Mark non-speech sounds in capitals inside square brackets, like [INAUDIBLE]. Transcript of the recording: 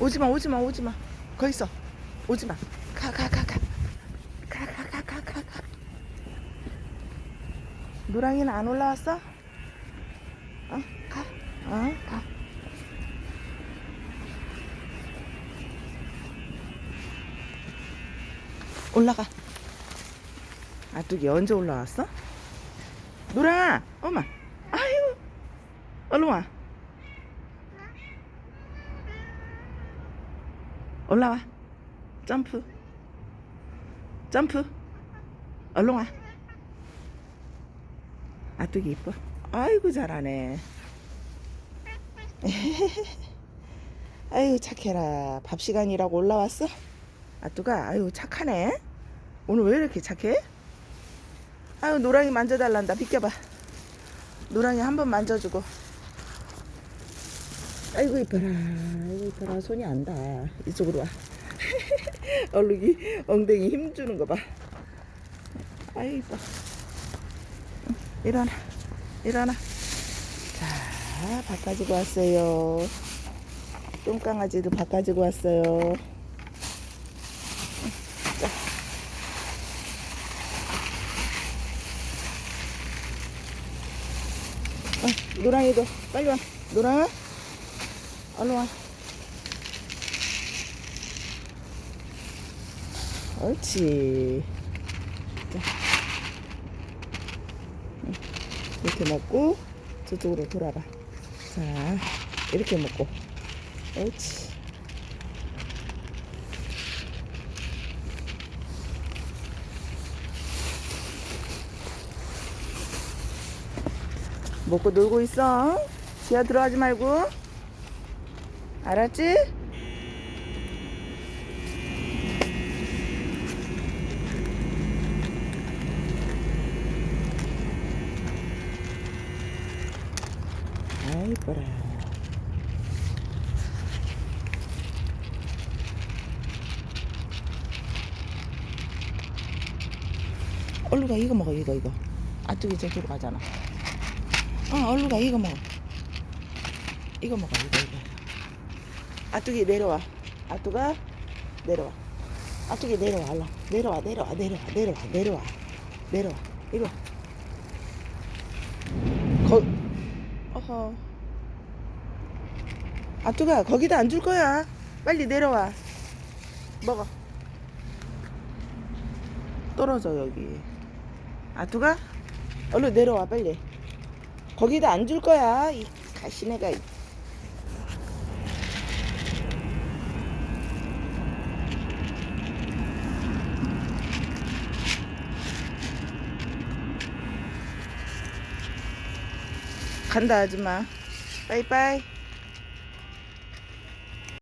오지마 오지마 오지마 거기 있어 오지마 가 가 가 가 가 가 가 가 가 가 노랑이는 안 올라왔어? 어? 가. 어? 가. 올라가. 아뚜기 언제 올라왔어? 노랑아, 엄마. 아유, 얼른 와. 올라와. 점프. 점프. 얼른 와. 아뚜기 이뻐. 아이고 잘하네. [LAUGHS] 아이고 착해라. 밥 시간이라고 올라왔어? 아뚜가 아이고 착하네. 오늘 왜 이렇게 착해? 아유 노랑이 만져달란다. 비켜봐. 노랑이 한번 만져주고. 아이고 이뻐라. 아이고 이뻐라. 손이 안 닿아. 이쪽으로 와. [LAUGHS] 얼룩이 엉덩이 힘 주는 거 봐. 아이 이뻐. 응, 일어나. 일어나. 자, 밥 가지고 왔어요. 똥강아지도 밥 가지고 왔어요. 자. 어, 노랑이도 빨리 와. 노랑아, 얼른 와. 옳지. 자. 응, 이렇게 먹고 저쪽으로 돌아봐. 자, 이렇게 먹고. 옳지. 먹고 놀고 있어. 지하 들어가지 말고. 알았지? 아이, 이뻐라. 얼른 가, 이거 먹어, 이거, 이거. 아쪽에 저쪽으로 가잖아. 어, 얼른 가, 이거 먹어. 이거 먹어, 이거, 이거. 아뚜기 내려와. 아뚜가 내려와. 아뚜기 내려와, 얼른. 내려와, 내려와, 내려와, 내려와, 내려와. 내려와. 이리 와. 거, 어허. 아뚜가 거기다 안 줄 거야. 빨리 내려와. 먹어. 떨어져, 여기. 아뚜가? 얼른 내려와, 빨리. 거기다 안 줄 거야. 이 가시네가. 간다, 아줌마. 빠이빠이.